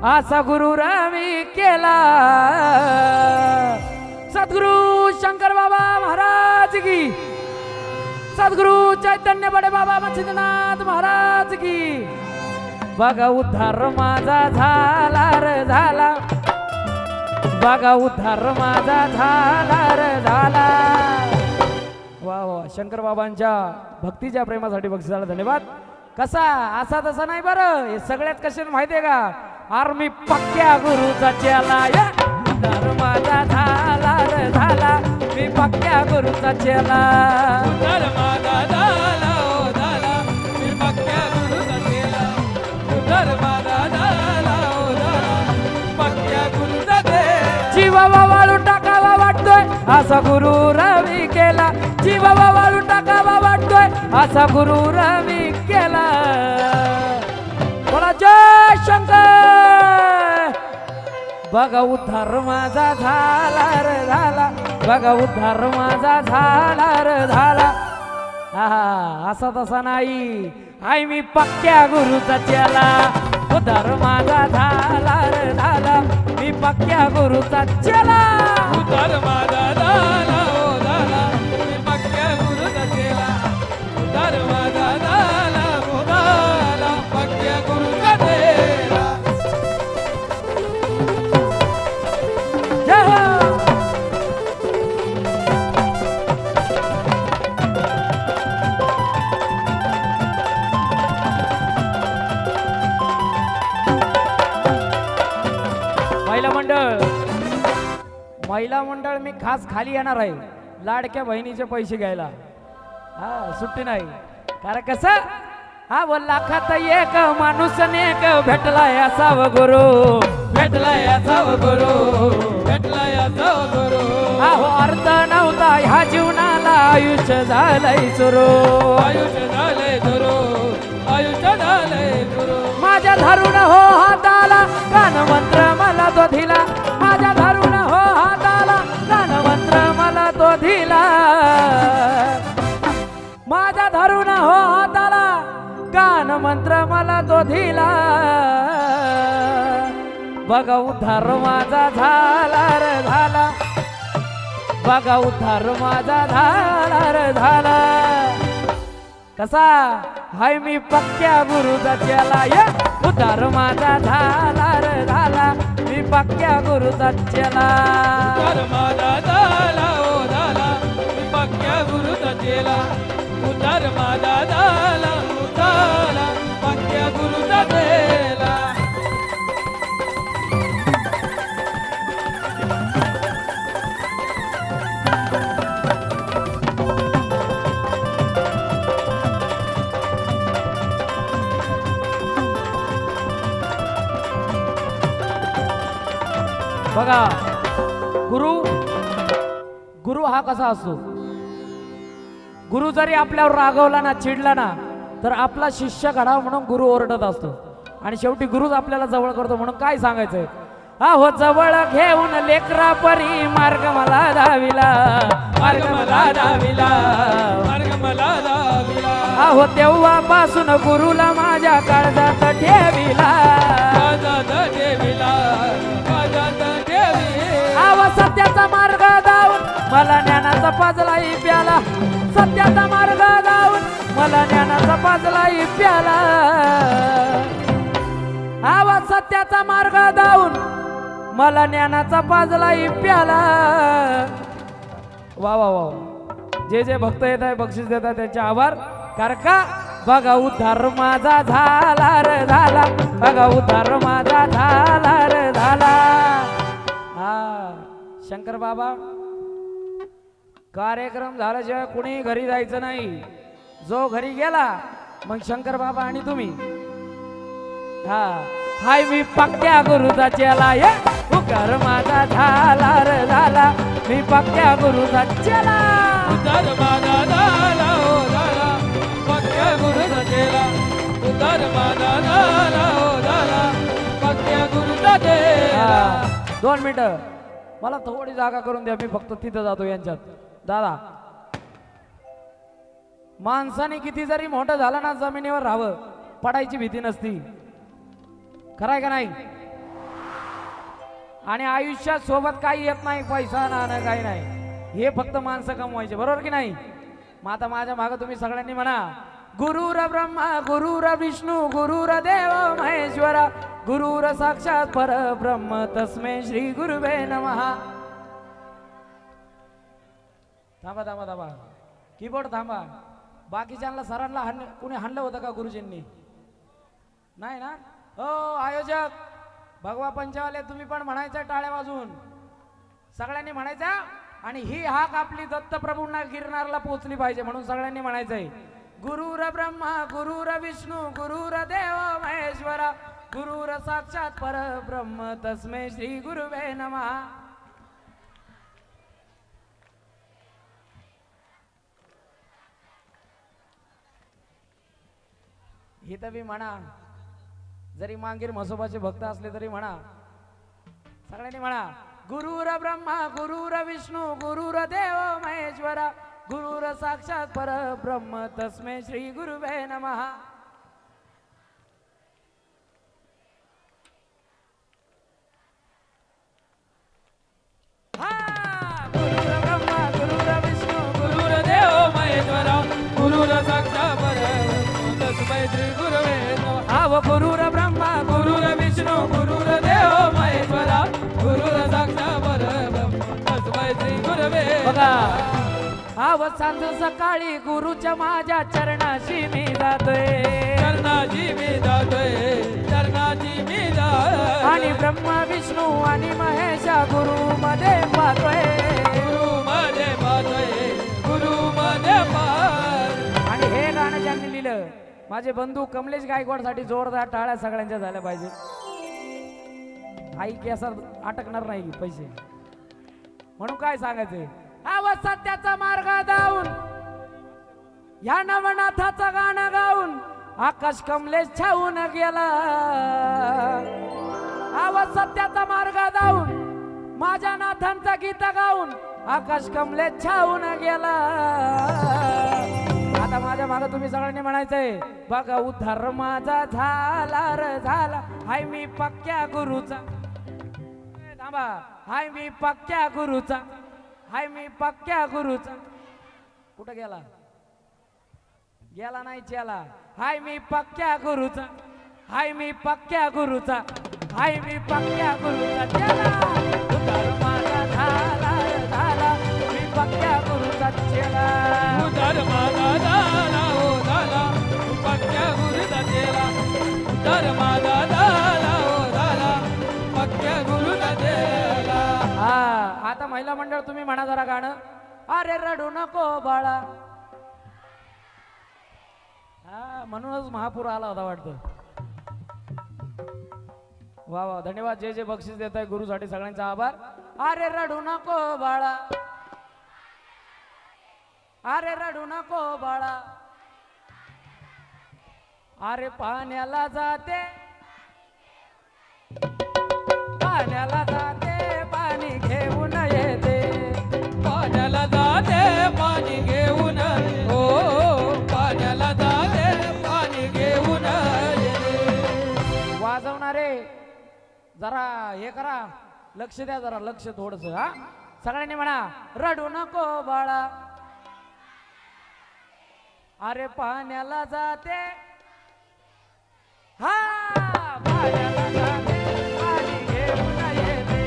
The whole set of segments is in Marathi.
असा गुरु रवी केला. सद्गुरु शंकर बाबा महाराज की. सद्गुरु चैतन्य बडे बाबा मच्छिंद्रनाथ महाराज की. बघा उद्धार माझा झाला रे झाला. बघा उद्धार माझा झाला रे झाला. वा वा शंकर बाबांच्या भक्तीच्या प्रेमासाठी बक्षिसाला धन्यवाद. कसा? असा तसा नाही बरं. हे सगळ्यात कसे माहिती आहे का? आर मी पक्क्या गुरुचा चेला या उद्धार माझा झाला रे झाला मी पक्क्या गुरुचा चेला उद्धार माझा झाला ओ झाला मी पक्क्या गुरुचा केला उद्धार माझा झाला ओ झाला पक्क्या गुरुचा केला जीवावा वाळू टाकावा वाटतोय असा गुरु रवी केला. जीवावा वाळू टाकावा वाटतोय असा गुरु रवी जय बघा उद्धार माझा झाला रे झाला. बघा उद्धार माझा झाला रे झाला. हा असा तसा नाही. आई मी पक्क्या गुरुचा चेला. उद्धार माझा झाला रे झाला. मी पक्क्या गुरुचा चेला. उद्धार माझा झाला खास खाली येणार आहे. लाडक्या बहिणीचे पैसे घ्यायला. हा सुट्टी नाही. कारण कसं? हा व लाखात एक माणूस नेक भेटलाय असाव गुरु. भेटलाय असाव गुरु. भेटलाय असाव गुरु. अहो अर्थ नव्हता ह्या जीवनाला आयुष्य झालंय सुरू. आयुष्य झालंय गुरु आयुष्य झालंय गुरु माझ्या धरून हो हाताला कान मंत्र मला तो दिला माझ्या धरून हो मंत्र मला तो दिला. माझा धरून हो हाताला कान मंत्र मला तो दिला. बघा उद्धार माझा झाला रे झाला. बघा उद्धार माझा झाला रे झाला. कसा? हाय मी पक्क्या गुरुचा या उद्धार माझा झाला रे झाला. मी पक्क्या गुरुचा चेला उद्धार माझा झाला ओ झाला मी पक्क्या गुरुचा केला उद्धार माझा झाला बघा गुरु गुरु हा कसा असतो? गुरु जरी आपल्यावर रागवला ना चिडला ना तर आपला शिष्य घडावा म्हणून गुरु ओरडत असतो. आणि शेवटी गुरुच आपल्याला जवळ करतो म्हणून काय सांगायचंय? अहो जवळ घेऊन लेकरा परी मार्ग मला दाविला मार्ग मला दाविला मार्ग मला दाविला अहो तेव्हापासून गुरुला माझ्या काळजात ठेविला. माझात देवी सत्याचा मार्ग दावून मला ज्ञानाचा पाजलाही प्याला. सत्याचा मार्ग दावून मला ज्ञानाचा पाजलाही प्याला. आवाज सत्याचा मार्ग दावून मला ज्ञानाचा पाजलाही प्याला. वा वा वा वा. जे जे भक्त येत आहे बक्षीस देत आहे त्यांचे आभार. कारण का? बघा उद्धार माझा झाला रे झाला. बघा उद्धार माझा झाला रे झाला. शंकर बाबा कार्यक्रम झाल्याशिवाय कुणी घरी जायचं नाही जो घरी गेला मग शंकर बाबा आणि तुम्ही. हा हाय मी पक्क्या गुरुचा चेला ये उकार माझा झाला रे झाला मी पक्क्या गुरुचा चेला उद्धार माझा झाला ओ झाला पक्क्या गुरुचा केला उद्धार माझा झाला ओ झाला पक्क्या गुरुचा हा, दोन मिनिटं. मला थोडी जागा करून द्या मी फक्त तिथं जातो यांच्यात. दादा माणसाने किती जरी मोठं झालं ना जमिनीवर राहावं पडायची भीती नसती. खराय का नाही? आणि आयुष्यात सोबत काही येत नाही पैसा नाणं काही नाही. हे फक्त माणसं कमवायचे बरोबर की नाही? मग आता माझ्या मागं तुम्ही सगळ्यांनी म्हणा गुरुर ब्रह्मा गुरुर विष्णू गुरुर देव महेश्वरा गुरुर साक्षात परब्रह्म तस्मे श्री गुरुवे नमहा थांबा थांबा थांबा. कीबोर्ड थांबा. बाकीच्यांना सरांना हाण कुणी हाणलं होतं का गुरुजींनी? नाही ना? हो आयोजक. भगवा पंचवाले तुम्ही पण म्हणायचं टाळ्या वाजून. सगळ्यांनी म्हणायचं आणि ही हाक आपली दत्तप्रभूंना गिरणारला पोचली पाहिजे म्हणून सगळ्यांनी म्हणायचंय. गुरुर ब्रह्मा गुरुर विष्णू गुरुर देव महेश्वरा. गुरुर साक्षात परब्रह्म तस्मे श्री गुरुवे नमः. इथं बी म्हणा जरी मांगीर म्हसोबाचे भक्त असले तरी म्हणा सगळ्यांनी म्हणा गुरुर ब्रह्मा गुरुर विष्णू गुरुर देव महेश्वरा गुरुर साक्षात परब्रह्म तस्मे श्री गुरुवे नमः. हा सांज सकाळी गुरुच्या माझ्या चरणाशी मी जातोय. चरणाची मी जातोय चरणाची मी जातोय. आणि ब्रह्मा विष्णू आणि महेशा गुरु मध्ये पाहतोय गुरु मध्ये पाहतोय गुरु मध्ये आणि हे गाणं ज्यांनी लिहिलं माझे बंधू कमलेश गायकवाडसाठी जोरदार टाळ्या सगळ्यांच्या झाल्या पाहिजे. आई केसात अटकणार नाही पैसे. म्हणून काय सांगायचंय आवाज सत्याचा मार्ग धावून या नवनाथाचं गाणं गाऊन आकाश कमलेश छावून गेला. आवाज सत्याचा मार्ग धावून माझ्या नाथांचा गीत गाऊन आकाश कमलेश छावून गेला. आता माझ्या मागे तुम्ही सगळ्यांनी म्हणायचंय बघा उद्धार माझा झाला र झाला हाय मी पक्क्या गुरुचा. थांबा. हाय मी पक्क्या गुरुचा. हाय मी पक्क्या गुरुच. कुठं गेला? गेला नाही चेला हाय मी पक्क्या गुरुचा. हाय मी पक्क्या गुरुचा. हाय मी पक्क्या गुरुचा. चेला माझा झाला झाला. मी पक्क्या गुरुचा चेला उदर माझा झाला हो झाला. पक्क्या गुरुचा चेला उदर माझा आता महिला मंडळ तुम्ही म्हणा जरा गाणं. अरे रडू नको बाळा. हा म्हणूनच महापूर आला होता वाटतं. वा वा धन्यवाद. जे जे बक्षीस देत आहे गुरुसाठी सगळ्यांचा आभार. अरे रडू नको बाळा. अरे रडू नको बाळा. अरे पाण्याला जाते. पाण्याला जाते जरा हे करा. लक्ष द्या जरा लक्ष थोडस हा? सगळ्यांनी म्हणा रडू नको बाळा. अरे पाण्याला जाते. हा पाण्याला जाते पाणी घेऊन येते.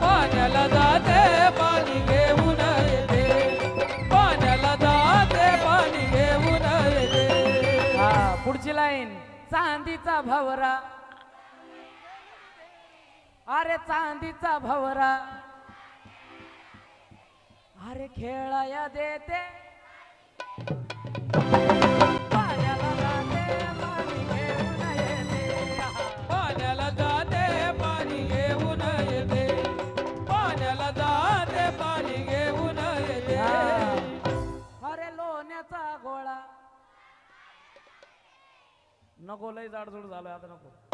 पाण्याला जाते पाणी घेऊन येते. पाण्याला जाते पाणी घेऊन येते. हा पुढची लाईन चांदीचा भवरा. अरे चांदीचा भवरा. अरे खेळाया देते. पाण्याला जाते, पाणी घेऊन येते. पाण्याला जाते पाणी घेऊन येते. पाण्याला जाते पाणी घेऊन येते. अरे लोण्याचा गोळा. नको लय जाडजूड झालोय आता नको.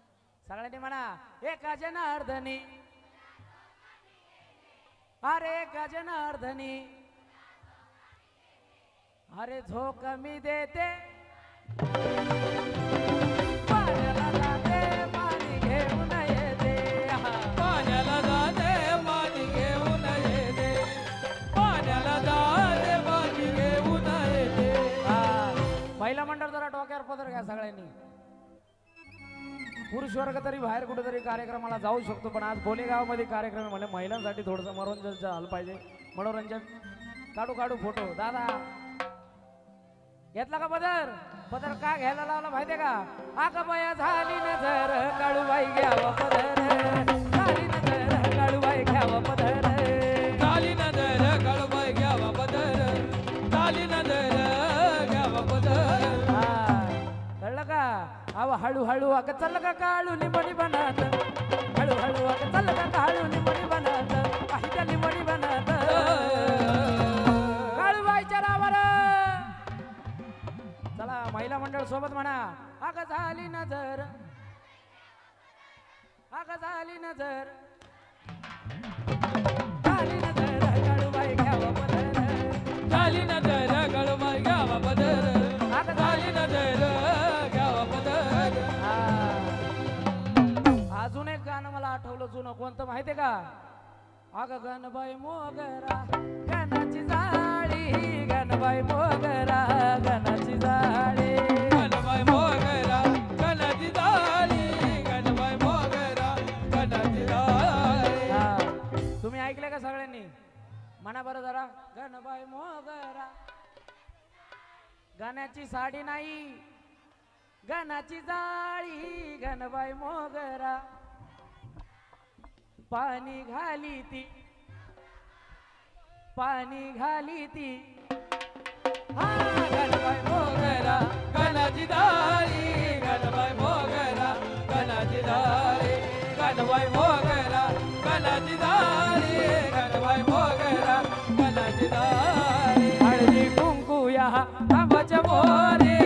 सगळ्यांनी म्हणा एका जनार्दनी. अरे एका जनार्दनी. अरे झोक मी देते. पुरुष वर्ग तरी बाहेर कुठेतरी कार्यक्रमाला जाऊ शकतो पण आज बोलेगावमध्ये कार्यक्रम म्हणजे महिलांसाठी थोडंसं मनोरंजन झालं पाहिजे. मनोरंजन. काढू काढू फोटो. दादा. घेतला का बदर बदर का घ्यायला लावला माहितीये का? आकमया झाली नजर काळूबाई घ्यावं पदर. झाली नजर काळूबाई घ्यावं पदर. अव हळूहळू अग चल का काळू लिंबडी बनत हळूहळू अग चल का काळू लिंबडी बनत पाहिजे लिंबडी बनत काळूबाईच्या रावर चला महिला मंडळ सोबत म्हणा अग झाली नजर अग झाली नजर झाली नजर काळूबाई घ्यावं पदर नजर आठवलं जुनं कोणतं माहितीये का? अग गणबाई मोगरा गणाची जाळी गणबाई मोगरा गणाची जाळी. गणबाई मोगरा गणाची जाळी गणबाई मोगरा गणाची जाळी. तुम्ही ऐकले का सगळ्यांनी? म्हणा बरं जरा. गणबाई मोगरा गाण्याची साडी नाही गणाची जाळी गणबाई मोगरा. पाणी घाली ती. पाणी घाली ती. हा गणबाई मोगरा गणाची जाळी गणबाई मोगरा गणाची जाळी गणबाई मोगरा गणाची जाळी गणबाई मोगरा गणाची जाळी हळदी कुंकू या आंबाच्या मोरे.